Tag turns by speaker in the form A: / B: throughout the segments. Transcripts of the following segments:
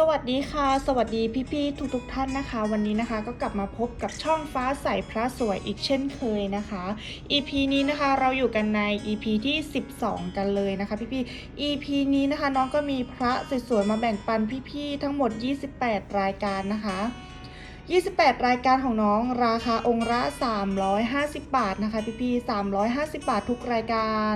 A: สวัสดีค่ะ สวัสดีพี่ๆทุกๆท่านนะคะ วันนี้นะคะก็กลับมาพบกับช่องฟ้าใสพระสวยอีกเช่นเคยนะคะ EP นี้นะคะเราอยู่กันใน EP ที่ 12 กันเลยนะคะ พี่ๆ EP นี้นะคะน้องก็มีพระสวยๆมาแบ่งปันพี่ๆทั้งหมด 28 รายการนะคะ 28 รายการของน้องราคาองค์ละ 350 บาทนะคะพี่พี่ๆ350 บาททุกรายการ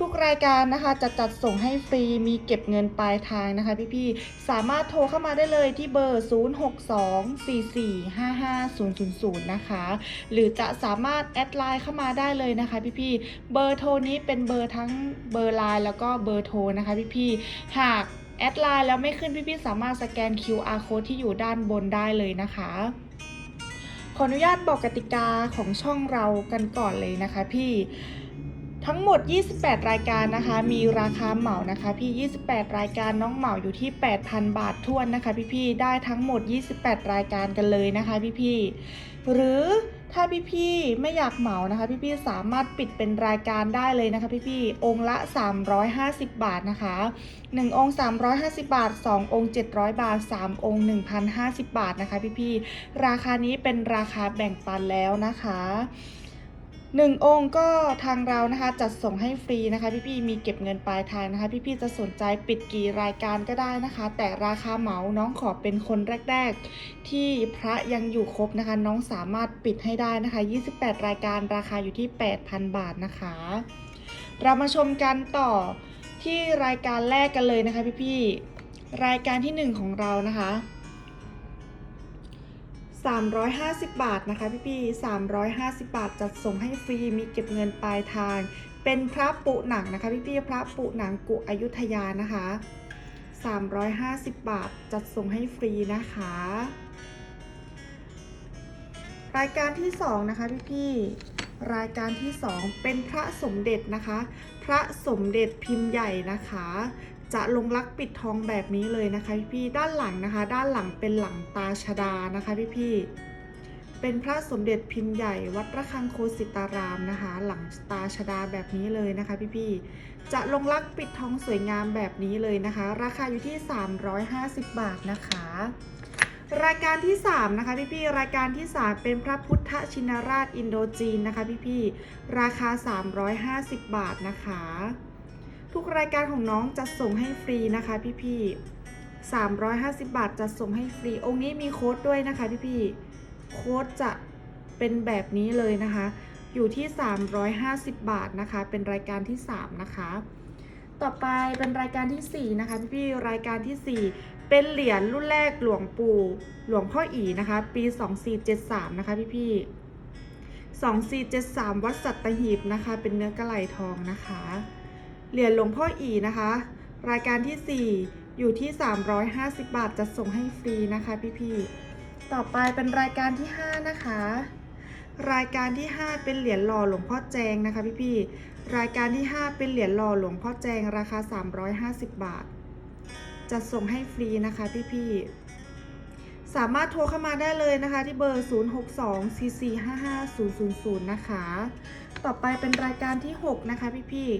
A: ทุกรายการนะคะจะจัดส่งให้ฟรีมีเก็บเงินปลายทางนะคะพี่พี่ๆสามารถโทรเข้ามาได้เลยที่เบอร์ 0624455000 นะคะ หรือจะสามารถแอดไลน์เข้ามาได้เลยนะคะพี่พี่ๆเบอร์โทรนี้เป็นเบอร์ทั้งเบอร์ไลน์แล้วก็เบอร์โทรนะคะพี่พี่ๆหาก แอดไลน์แล้วไม่ขึ้นพี่ๆสามารถสแกน QR code ที่อยู่ด้านบนได้เลยนะคะ ขออนุญาตบอกกติกาของช่องเรากันก่อนเลยนะคะพี่ ทั้งหมด 28 รายการนะคะ มีราคาเหมานะคะพี่ 28 รายการน้องเหมาอยู่ที่ 8,000 บาททวนนะคะพี่ๆได้ทั้งหมด 28 รายการกันเลยนะคะพี่ๆหรือถ้าพี่ๆไม่อยากเหมานะคะ พี่ๆสามารถปิดเป็นรายการได้เลยนะคะ พี่ๆองค์ละ 350 บาทนะคะ 1 องค์ 350 บาท 2 องค์ 700 บาท 3 องค์ 1,050 บาทนะคะ พี่ๆราคานี้เป็นราคาแบ่งปันแล้วนะคะ หนึ่งองค์ก็ทางเรานะคะจัดส่งให้ฟรีนะคะ พี่ๆมีเก็บเงินปลายทางนะคะ พี่ๆจะสนใจปิดกี่รายการก็ได้นะคะ แต่ราคาเหมาน้องขอเป็นคนแรก ๆ ที่พระยังอยู่ครบนะคะ น้องสามารถปิดให้ได้นะคะ 28 รายการราคาอยู่ที่ 8,000 บาทนะคะ เรามาชมกันต่อที่รายการแรกกันเลยนะคะ พี่ๆรายการที่หนึ่งของเรานะคะ 350 บาทนะคะพี่พี่350 บาทจัดส่งให้ฟรีมีเก็บเงินปลายทาง เป็นพระปุหนังนะคะพี่พี่พระปุหนังกุอยุธยานะคะ 350 บาทจัดส่งให้ฟรีนะคะ รายการที่ 2 นะคะพี่พี่รายการที่ 2 เป็นพระสมเด็จนะคะ พระสมเด็จพิมพ์ใหญ่นะคะ จะลงลักปิดทองแบบนี้เลยนะคะพี่ๆด้านหลังนะคะ ด้านหลังเป็นหลังตาชดานะคะพี่ๆเป็นพระสมเด็จพิมพ์ใหญ่วัดระฆังโคสิตารามนะคะ หลังตาชดาแบบนี้เลยนะคะพี่ๆจะลงลักปิดทองสวยงามแบบนี้เลยนะคะ ราคาอยู่ที่ 350 บาทนะคะ รายการที่ 3 นะคะพี่ๆรายการที่ 3 เป็นพระพุทธชินราชอินโดจีนนะคะพี่ๆราคา 350 บาทนะคะ ทุกรายการของน้องจะส่งให้ฟรีนะคะพี่ๆ350 บาทจะส่งให้ฟรี องค์นี้มีโค้ดด้วยนะคะพี่ๆโค้ดจะเป็นแบบนี้เลยนะคะ อยู่ที่ 350 บาทนะคะ เป็นรายการที่ 3 นะคะ ต่อไปเป็นรายการที่ 4 นะคะพี่ๆรายการที่ 4 เป็นเหรียญรุ่นแรกหลวงปู่หลวงพ่ออีนะคะ ปี 2473 นะคะพี่ๆ2473 วัดสัตหีบนะคะ เป็นเนื้อกระไหลทองนะคะ เหรียญหลวงพ่ออีนะคะ รายการที่ 4 อยู่ที่ 350 บาทจะส่งให้ฟรีนะคะพี่ๆต่อไปเป็นรายการที่ 5 นะคะ รายการที่ 5 เป็นเหรียญหล่อหลวงพ่อแจงนะคะพี่ๆรายการที่ 5 เป็นเหรียญหล่อหลวงพ่อแจงราคา 350 บาทจะส่งให้ฟรีนะคะพี่ๆสามารถโทรเข้ามาได้เลยนะคะที่เบอร์ 0624455000 นะคะ ต่อไปเป็นรายการที่ 6 นะคะพี่ๆ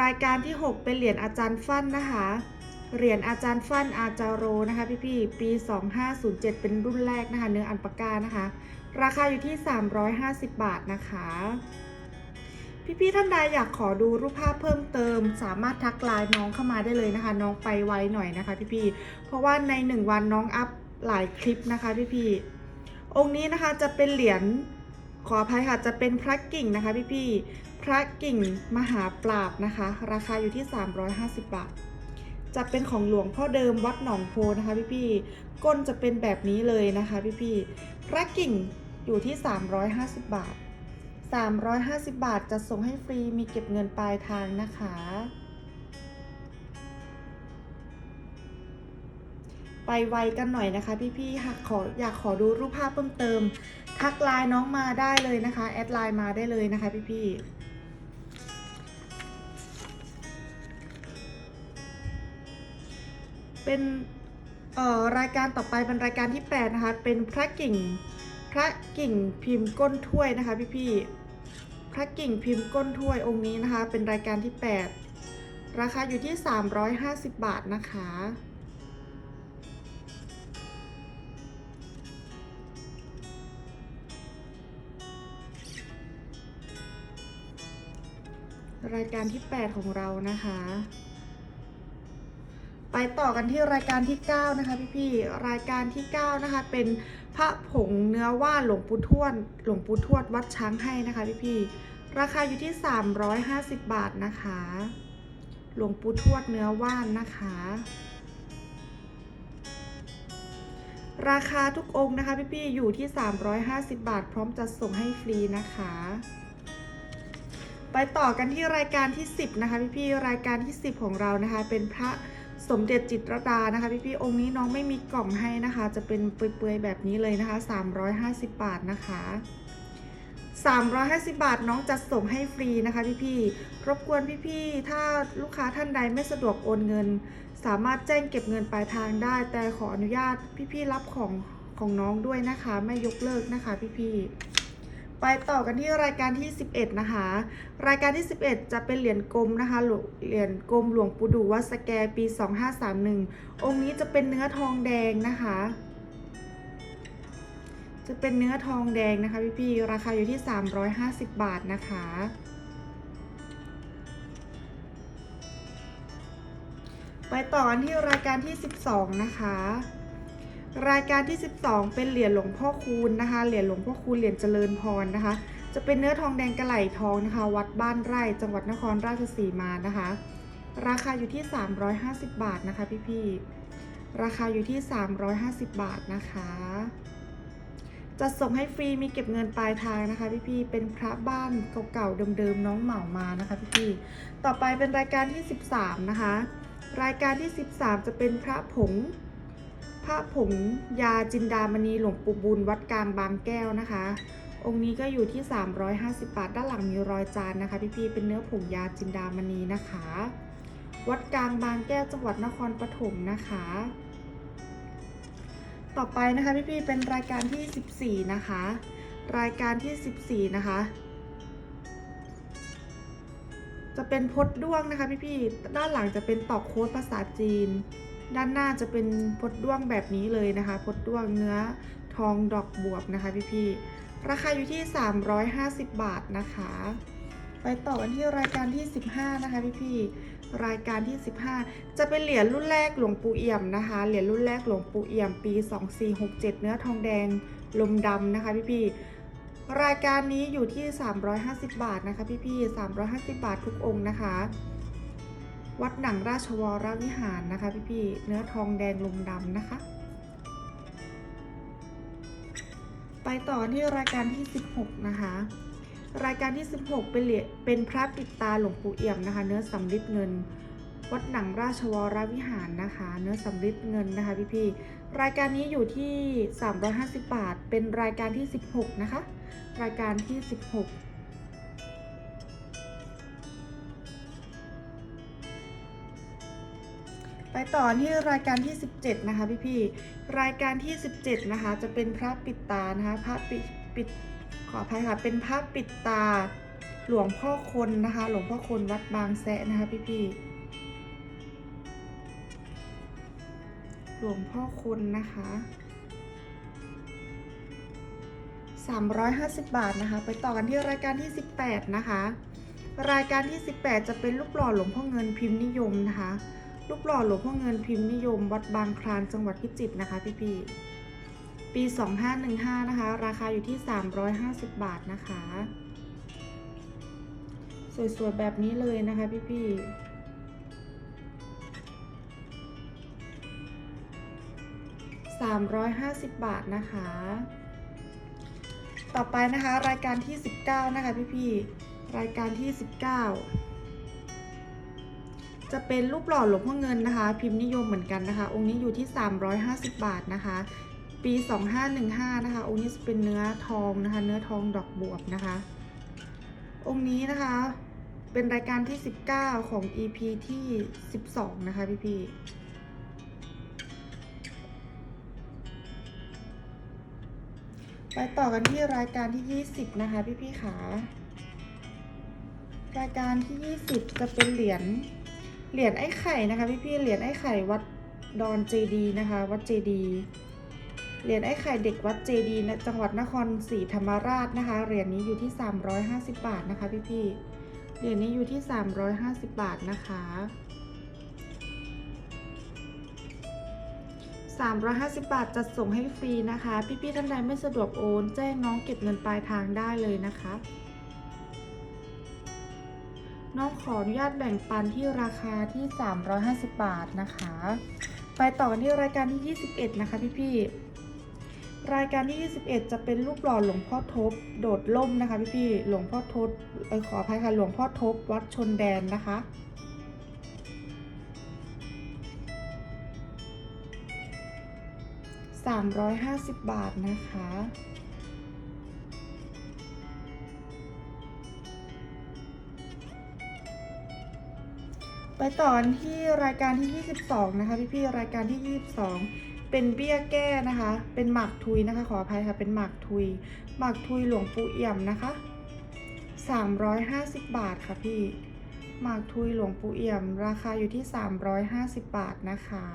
A: รายการที่ 6 เป็นเหรียญอาจารย์ฟั่นนะคะ เหรียญอาจารย์ฟั่นอาจารโรนะคะพี่ๆปี 2507 เป็นรุ่นแรกนะคะ เนื้ออันปากานะคะ ราคาอยู่ที่ 350 บาทนะคะ พี่ๆท่านใดอยากขอดูรูปภาพเพิ่มเติม สามารถทักไลน์น้องเข้ามาได้เลยนะคะ น้องไปไวหน่อยนะคะพี่ๆเพราะว่าใน 1 วันน้องอัพหลายคลิปนะคะพี่ๆองค์นี้นะคะจะเป็นเหรียญขออภัยค่ะจะเป็นพระกิ่งนะคะพี่ๆ พระกิ่งมหาปราบนะคะ ราคาอยู่ที่ 350 บาท จะเป็นของหลวงพ่อเดิมวัดหนองโพนะคะพี่ๆก้นจะเป็นแบบนี้เลยนะคะพี่ๆพระกิ่งอยู่ที่ 350 บาท 350 บาทจะส่งให้ฟรีมีเก็บเงินปลายทางนะคะ ไปไวกันหน่อยนะคะพี่ๆหากขออยากขอดูรูปภาพเพิ่มเติม ทักไลน์น้องมาได้เลยนะคะ แอดไลน์มาได้เลยนะคะพี่ๆ เป็นรายการต่อไปเป็นรายการที่ 8 นะคะ เป็นพระกิ่งพระกิ่งพิมพ์ก้นถ้วยนะคะพี่ๆพระกิ่งพิมพ์ก้นถ้วยองค์นี้นะคะ เป็นรายการที่ 8 ราคาอยู่ที่ 350 บาทนะคะรายการที่ 8 ของเรานะคะ ไปต่อกันที่รายการที่ 9 นะคะพี่ๆรายการที่ 9 นะคะ เป็นพระผงเนื้อว่านหลวงปู่ทวดหลวงปู่ทวดวัดช้างให้นะคะพี่ๆราคาอยู่ที่ 350 บาทนะคะ หลวงปู่ทวดเนื้อว่านนะคะ ราคาทุกองค์นะคะพี่ๆอยู่ที่ 350 บาท พร้อมจัดส่งให้ฟรีนะคะไปต่อกันที่รายการที่ 10 นะคะพี่ๆรายการที่ 10 ของเรานะคะ เป็นพระ สมเด็จจิตรดานะคะพี่ๆองค์นี้น้องไม่มีกล่องให้นะคะ จะเป็นเปื่อยๆแบบนี้เลยนะคะ 350 บาทนะคะ 350 บาทน้องจัดส่งให้ฟรีนะคะพี่ๆรบกวนพี่ๆถ้าลูกค้าท่านใดไม่สะดวกโอนเงิน สามารถแจ้งเก็บเงินปลายทางได้ แต่ขออนุญาตพี่ๆรับของของน้องด้วยนะคะ ไม่ยกเลิกนะคะพี่ๆ ไปต่อกันที่รายการที่ 11 นะคะ รายการที่ 11 จะเป็นเหรียญกลมนะคะ เหรียญกลมหลวงปู่ดูวัดสแกปี 2531 องค์นี้จะเป็นเนื้อทองแดงนะคะ จะเป็นเนื้อทองแดงนะคะพี่ๆราคาอยู่ที่ 350 บาทนะคะ ไปต่อกันที่รายการที่ 12 นะคะ รายการที่ 12 เป็นเหรียญหลวงพ่อคูณนะคะ เหรียญหลวงพ่อคูณเหรียญเจริญพรนะคะ จะเป็นเนื้อทองแดงกระไหลทองนะคะ วัดบ้านไร่จังหวัดนครราชสีมานะคะ ราคาอยู่ที่ 350 บาทนะคะพี่ๆราคาอยู่ที่ 350 บาทนะคะจะส่งให้ฟรีมีเก็บเงินปลายทางนะคะ พี่ๆ เป็นพระบ้านเก่าๆเดิมๆน้องเหมามานะคะพี่ๆ ต่อไปเป็นรายการที่ 13 นะคะ รายการที่ 13 จะเป็นพระผง พระผงยาจินดามณีหลวงปู่บุญวัดกลางบางแก้วนะคะ องค์นี้ก็อยู่ที่ 350 บาท ด้านหลังมีรอยจานนะคะ พี่ๆเป็นเนื้อผงยาจินดามณีนะคะ วัดกลางบางแก้วจังหวัดนครปฐมนะคะ ต่อไปนะคะพี่ๆเป็นรายการที่ 14 นะคะ รายการที่ 14 นะคะจะเป็นพดด้วงนะคะพี่ๆ ด้านหลังจะเป็นตอกโค้ดภาษาจีน ด้านหน้าจะเป็นพดด้วงแบบนี้เลยนะคะพดด้วงเนื้อทองดอกบวบนะคะพี่ๆราคาอยู่ที่ 350 บาทนะคะ ไปต่อกันที่รายการที่ 15 นะคะพี่ๆรายการที่ 15 จะเป็นเหรียญรุ่นแรกหลวงปู่เอี่ยมนะคะ เหรียญรุ่นแรกหลวงปู่เอี่ยมปี 2467 เนื้อทองแดงลมดำนะคะพี่ๆรายการนี้อยู่ที่ 350 บาทนะคะพี่ๆ350 บาททุกองค์นะคะ วัดหนังราชวรวิหารนะคะพี่ๆเนื้อทองแดงลมดำนะคะ ไปต่อที่รายการที่ 16 นะคะ รายการที่ 16 เป็นเหรียญเป็นพระปิดตาหลวงปู่เอี่ยมนะคะ เนื้อสำริดเงิน วัดหนังราชวรวิหารนะคะ เนื้อสำริดเงินนะคะพี่ๆรายการนี้อยู่ที่ 350 บาท เป็นรายการที่ 16 นะคะ รายการที่ 16 ไปต่อที่รายการที่ 17 นะคะพี่ๆรายการที่ 17 นะคะ จะเป็นพระปิดตานะคะพระปิดปิดขออภัยค่ะเป็นพระปิดตาหลวงพ่อคนนะคะ หลวงพ่อคนวัดบางแสะนะคะ พี่ๆหลวงพ่อคนนะคะ350 บาทนะคะ ไปต่อกันที่รายการที่ 18 นะคะ รายการที่ 18 จะเป็นลูกหล่อหลวงพ่อเงินพิมพ์นิยมนะคะ ลูกหล่อหลวงพ่อเงินพิมพ์นิยม วัดบางคลานจังหวัดพิจิตรนะคะพี่ๆปี 2515 นะคะ ราคาอยู่ที่ 350 บาทนะคะ สวยๆ แบบนี้เลยนะคะพี่ๆ350บาทนะคะ ต่อไปนะคะรายการที่19นะคะพี่ๆรายการที่19 จะเป็นรูปหล่อหลวงพ่อเงินนะคะ พิมพ์นิยมเหมือนกันนะคะ องค์นี้อยู่ที่ 350 บาทนะคะ ปี 2515 นะคะ องค์นี้จะเป็นเนื้อทองนะคะ เนื้อทองดอกบวบนะคะ องค์นี้นะคะ เป็นรายการที่ 19 ของ EP ที่ 12 นะคะพี่ๆไปต่อกันที่รายการที่ 20 นะคะพี่ๆค่ะรายการที่ 20 จะเป็นเหรียญ เหรียญไอ้ไข่นะคะพี่พี่ๆเหรียญไอ้ไข่วัดดอนเจดีนะคะ วัดเจดีเหรียญไอ้ไข่เด็กวัดเจดีนะจังหวัดนครศรีธรรมราชนะคะ เหรียญนี้อยู่ที่ 350 บาทนะคะพี่พี่ๆเหรียญนี้อยู่ที่ 350 บาทนะคะ 350 บาทจัดส่งให้ฟรีนะคะ พี่ๆท่านใดไม่สะดวกโอน แจ้งน้องเก็บเงินปลายทางได้เลยนะคะ น้องขออนุญาตแบ่งปันที่ราคาที่ 350 บาทนะคะ ไปต่อกันที่รายการที่ 21 นะคะพี่ๆรายการที่ 21 จะเป็นรูปหล่อหลวงพ่อทบ โดดล่มนะคะพี่ๆหลวงพ่อทบขออภัยค่ะหลวงพ่อทบวัดชนแดนนะคะ350 บาทนะคะ ไปต่อกันที่รายการที่ 22 นะคะ พี่ๆรายการที่ 22 เป็นเบี้ยแก้นะคะ เป็นหมากทุยนะคะ ขออภัยค่ะเป็นหมากทุยหมากทุยหลวงปู่เอี่ยมนะคะ 350 บาทค่ะพี่หมากทุยหลวงปู่เอี่ยม ราคาอยู่ที่ 350 บาทนะคะ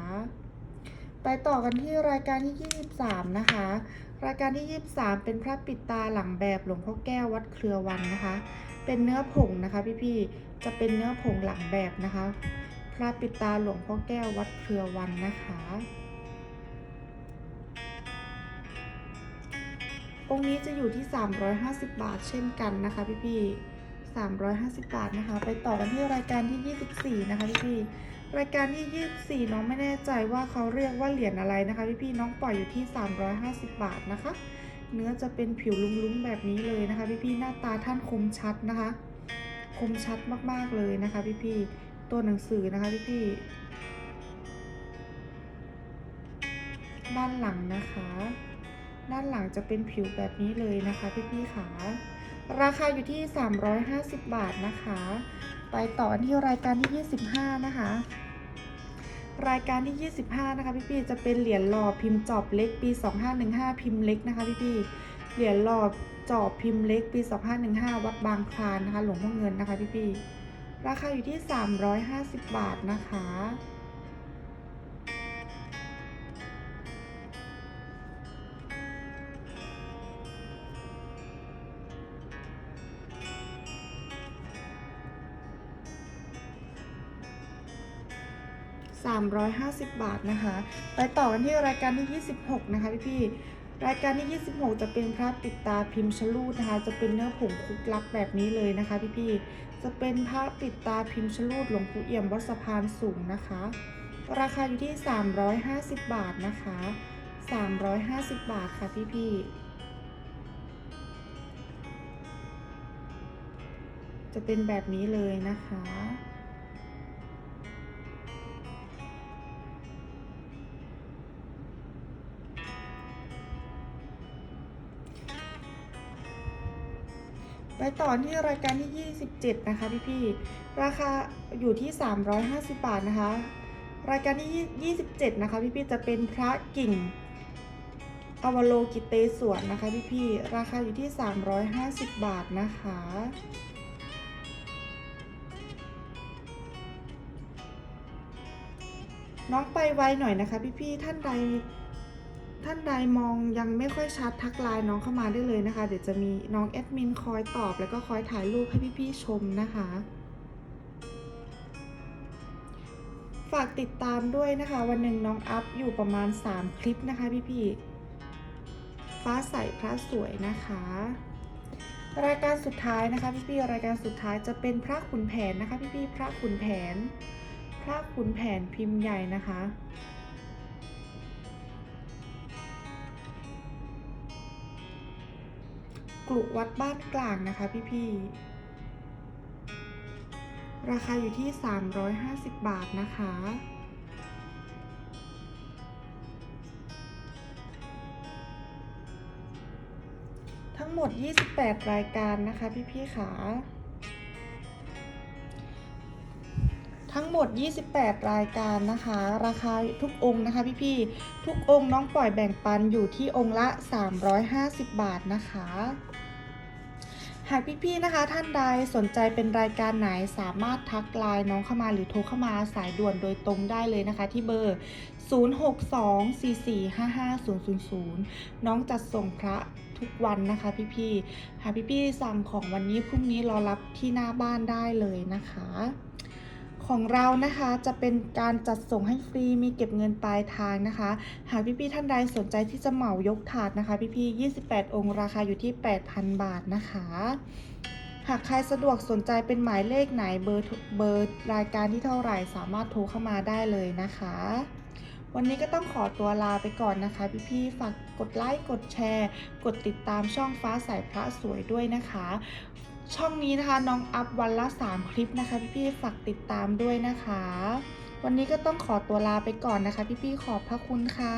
A: ไปต่อกันที่รายการที่ 23 นะคะ รายการที่ 23 เป็นพระปิดตาหลังแบบหลวงพ่อแก้ววัดเครือวันนะคะ เป็นเนื้อผงนะคะ พี่ๆ จะเป็นเนื้อผงหลังแบบนะคะ พระปิตาหลวงพ่อแก้ววัดเครือวันนะคะ องค์นี้จะอยู่ที่ 350 บาทเช่นกันนะคะ พี่ๆ 350 บาทนะคะ ไปต่อกันที่รายการที่ 24 นะคะพี่ๆ รายการที่ 24 น้องไม่แน่ใจว่าเขาเรียกว่าเหรียญอะไรนะคะ พี่ๆ น้องปล่อยอยู่ที่ 350 บาทนะคะ เนื้อจะเป็นผิวลุ้งๆแบบนี้เลยนะคะ พี่ๆหน้าตาท่านคมชัดนะคะ คมชัดมากๆเลยนะคะ พี่ๆตัวหนังสือนะคะ พี่ๆด้านหลังนะคะ ด้านหลังจะเป็นผิวแบบนี้เลยนะคะ พี่ๆขาราคาอยู่ที่ 350 บาทนะคะ ไปต่อที่รายการที่ 25 นะคะ รายการที่ 25 นะคะพี่ๆจะเป็นเหรียญหล่อพิมพ์จอบเล็กปี 2515 พิมพ์เล็กนะคะพี่ๆเหรียญหล่อจอบพิมพ์เล็กปี 2515 วัดบางคลานนะคะ หลวงพ่อเงินนะคะพี่ๆราคาอยู่ที่ 350 บาทนะคะ 350 บาทนะคะ ไปต่อกันที่รายการที่ 26 นะคะพี่ๆรายการที่ 26 จะเป็นพระปิดตาพิมพ์ชลูดนะคะ จะเป็นเนื้อผงคลุกลักแบบนี้เลยนะคะพี่ๆจะเป็นพระปิดตาพิมพ์ชลูดหลวงปู่เอี่ยมวัดสะพานสูงนะคะ ราคาอยู่ที่ 350 บาทนะคะ 350 บาทค่ะพี่ๆจะเป็นแบบนี้เลยนะคะ ไปต่อที่รายการที่ 27 นะคะพี่ๆราคาอยู่ที่ 350 บาทนะคะ รายการที่27 นะคะพี่ๆจะเป็นพระกิ่งอวโลกิเตศวรนะคะพี่ๆราคาอยู่ที่ 350 บาทนะคะ น้องไปไวหน่อยนะคะพี่ๆท่านใด ท่านใดมองยังไม่ค่อยชัดทักไลน์น้องเข้ามาได้เลยนะคะ เดี๋ยวจะมีน้องแอดมินคอยตอบ แล้วก็คอยถ่ายรูปให้พี่ๆชมนะคะ ฝากติดตามด้วยนะคะ วันหนึ่งน้องอัพอยู่ประมาณ 3 คลิปนะคะพี่ๆฟ้าใสพระสวยนะคะ รายการสุดท้ายนะคะพี่ๆรายการสุดท้ายจะเป็นพระขุนแผนนะคะ พี่ๆพระขุนแผน พระขุนแผนพิมพ์ใหญ่นะคะ กลุวัดบ้านกลางนะคะพี่ๆ ราคาอยู่ที่ 350 บาทนะคะ ทั้งหมด 28 รายการนะคะพี่ๆขาะ งหมด 28 รายการนะคะ ราคาทุกองค์นะคะพี่ๆ ทุกองค์น้องปล่อยแบ่งปันอยู่ที่องค์ละ 350 บาทนะคะ หากพี่ๆ นะคะท่านใดสนใจเป็นรายการไหนสามารถทักไลน์น้องเข้ามาหรือโทรเข้ามาสายด่วนโดยตรงได้เลยนะคะที่เบอร์ 0624455000 น้องจัดส่งพระทุกวันนะคะพี่ๆ หากพี่ๆ สั่งของวันนี้พรุ่งนี้รอรับที่หน้าบ้านได้เลยนะคะ ของเรานะคะจะเป็นการจัดส่งให้ฟรีมีเก็บเงินปลายทางนะคะ หากพี่ๆท่านใดสนใจที่จะเหมายกถาดนะคะ พี่ๆ28 องค์ราคาอยู่ที่ 8,000 บาทนะคะ หากใครสะดวกสนใจเป็นหมายเลขไหนเบอร์เบอร์รายการที่เท่าไหร่สามารถโทรเข้ามาได้เลยนะคะ วันนี้ก็ต้องขอตัวลาไปก่อนนะคะ พี่ๆฝากกดไลค์กดแชร์ กดติดตามช่องฟ้าใสพระสวยด้วยนะคะ ช่องนี้นะคะน้องอัพวันละ 3 คลิปนะคะ พี่ๆฝากติดตามด้วยนะคะ วันนี้ก็ต้องขอตัวลาไปก่อนนะคะ พี่ๆขอบพระคุณค่ะ